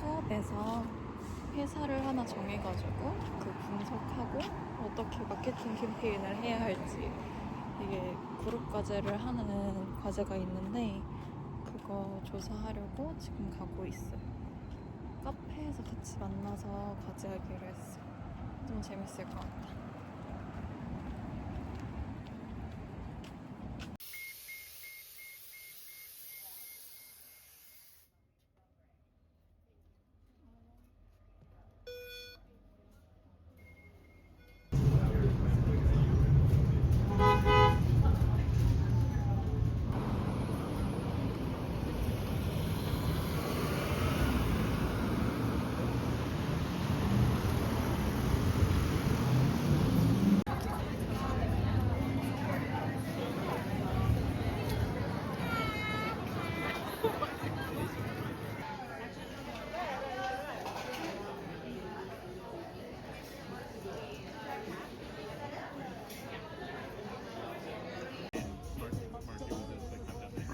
수업에서 회사를 하나 정해가지고 그 분석하고 어떻게 마케팅 캠페인을 해야 할지 이게 그룹 과제를 하는 과제가 있는데 그거 조사하려고 지금 가고 있어요. 카페에서 같이 만나서 과제하기로 했어요. 좀 재밌을 것 같아.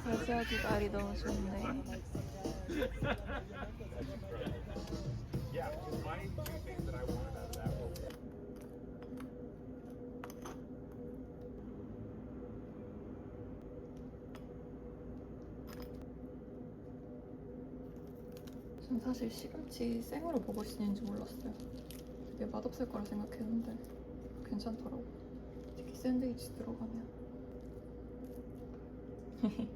과제하기 날이 너무 좋네. 전 사실 시금치 생으로 먹을 수 있는지 몰랐어요. 되게 맛없을 거라 생각했는데 괜찮더라고. 특히 샌드위치 들어가면.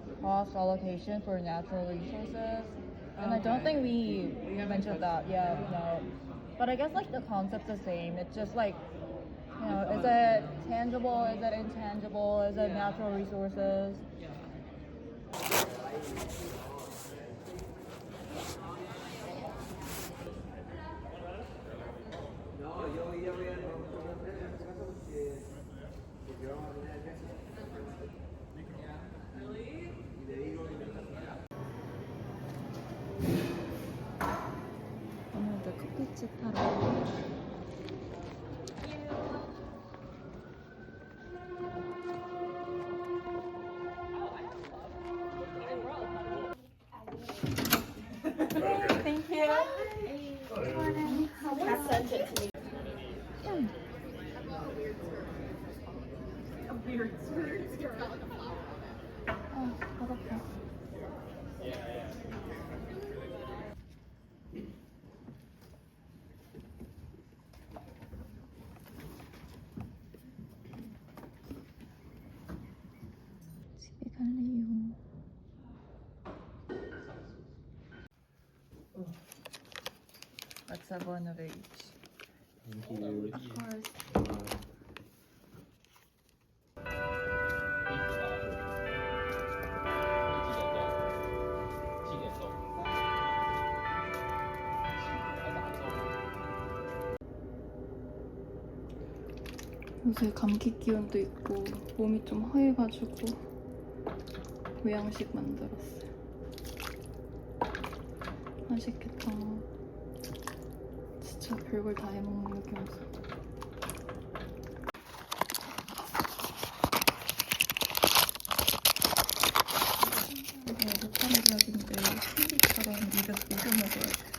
cost allocation for natural resources. And I don't think we mentioned that. Yeah, no. But I guess like the concept's the same. It's just like, you know, is it tangible? Is it intangible? Is it natural resources? 오 아, 배고파. 집에 갈래요. Let's have one of each. Of course. 요새 감기 기운도 있고 몸이 좀 허해가지고 보양식 만들었어요. 맛있겠다. 진짜 별걸 다 해먹는 느낌이었어. 이게 목감기약인데 캔디처럼 입에 녹여 먹어야 돼.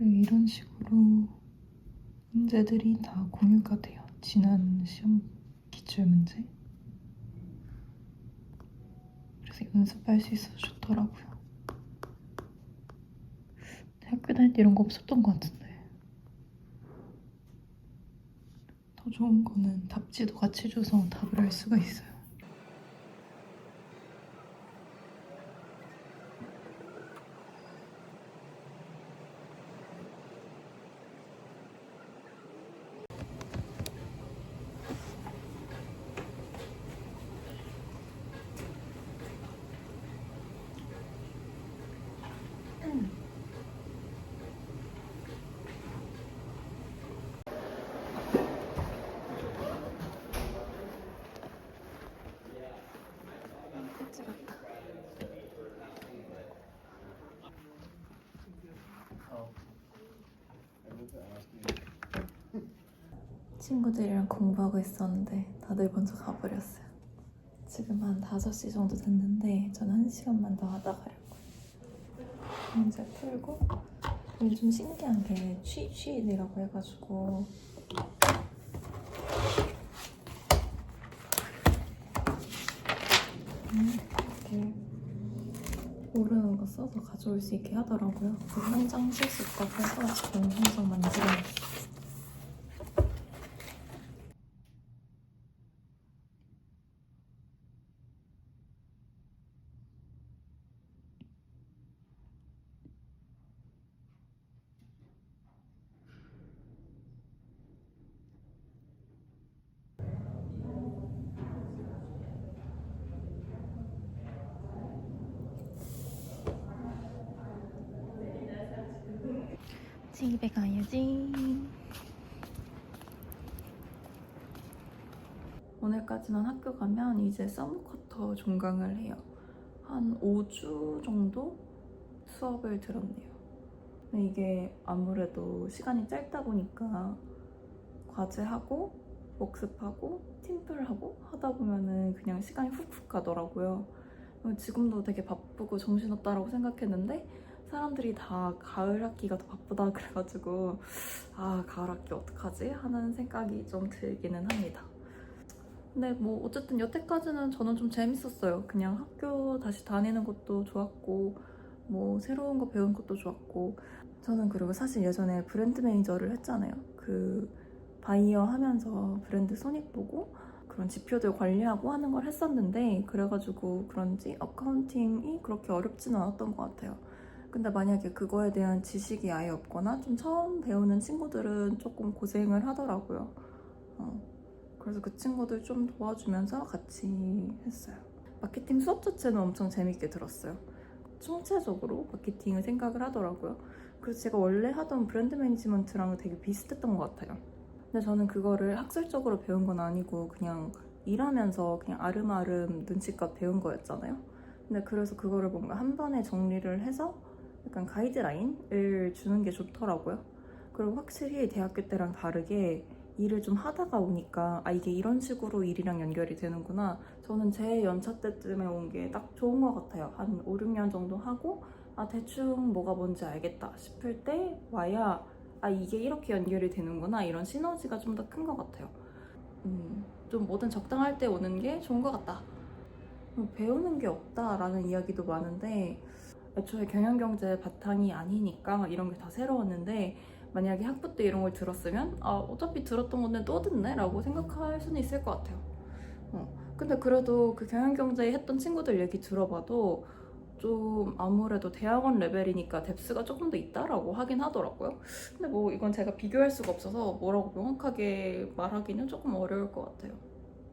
그리고 이런 식으로 문제들이 다 공유가 돼요. 지난 시험 기출 문제. 그래서 연습할 수 있어서 좋더라고요. 학교 다닐 때 이런 거 없었던 것 같은데. 더 좋은 거는 답지도 같이 줘서 답을 할 수가 있어요. 찍었다. 친구들이랑 공부하고 있었는데 다들 먼저 가버렸어요. 지금 한 5시 정도 됐는데 저는 1시간만 더 하다 가려고요. 문제 풀고 이게 좀 신기한 게 취취이라고 해가지고 음, 이렇게 모르는 거 써서 가져올 수 있게 하더라고요. 그 현장 실습과 해서 지금 현장 만들어 놨어요. 집에 가야지. 오늘까지만 학교 가면 이제 서브쿼터 종강을 해요. 한 5주 정도 수업을 들었네요. 근데 이게 아무래도 시간이 짧다 보니까 과제하고 복습하고 팀플하고 하다 보면은 그냥 시간이 훅훅 가더라고요. 지금도 되게 바쁘고 정신없다라고 생각했는데 사람들이 다 가을 학기가 더 바쁘다 그래가지고 아 가을 학기 어떡하지 하는 생각이 좀 들기는 합니다. 근데 뭐 어쨌든 여태까지는 저는 좀 재밌었어요. 그냥 학교 다시 다니는 것도 좋았고 뭐 새로운 거 배운 것도 좋았고 저는 그리고 사실 예전에 브랜드 매니저를 했잖아요. 그 바이어 하면서 브랜드 손익 보고 그런 지표들 관리하고 하는 걸 했었는데 그래가지고 그런지 어카운팅이 그렇게 어렵지는 않았던 것 같아요. 근데 만약에 그거에 대한 지식이 아예 없거나 좀 처음 배우는 친구들은 조금 고생을 하더라고요. 어, 그래서 그 친구들 좀 도와주면서 같이 했어요. 마케팅 수업 자체는 엄청 재밌게 들었어요. 총체적으로 마케팅을 생각을 하더라고요. 그래서 제가 원래 하던 브랜드 매니지먼트랑 되게 비슷했던 것 같아요. 근데 저는 그거를 학술적으로 배운 건 아니고 그냥 일하면서 그냥 아름아름 눈치껏 배운 거였잖아요. 근데 그래서 그거를 뭔가 한 번에 정리를 해서 약간 가이드라인을 주는 게 좋더라고요. 그리고 확실히 대학교 때랑 다르게 일을 좀 하다가 오니까 아 이게 이런 식으로 일이랑 연결이 되는구나. 저는 제 연차 때쯤에 온 게 딱 좋은 것 같아요. 한 5, 6년 정도 하고 아 대충 뭐가 뭔지 알겠다 싶을 때 와야 아 이게 이렇게 연결이 되는구나 이런 시너지가 좀 더 큰 것 같아요. 음, 좀 뭐든 적당할 때 오는 게 좋은 것 같다. 뭐 배우는 게 없다라는 이야기도 많은데 애초에 경영경제 바탕이 아니니까 이런 게 다 새로웠는데 만약에 학부 때 이런 걸 들었으면 아 어차피 들었던 건데 또 듣네? 라고 생각할 수는 있을 것 같아요. 어. 근데 그래도 그 경영경제 했던 친구들 얘기 들어봐도 좀 아무래도 대학원 레벨이니까 뎁스가 조금 더 있다라고 하긴 하더라고요. 근데 뭐 이건 제가 비교할 수가 없어서 뭐라고 명확하게 말하기는 조금 어려울 것 같아요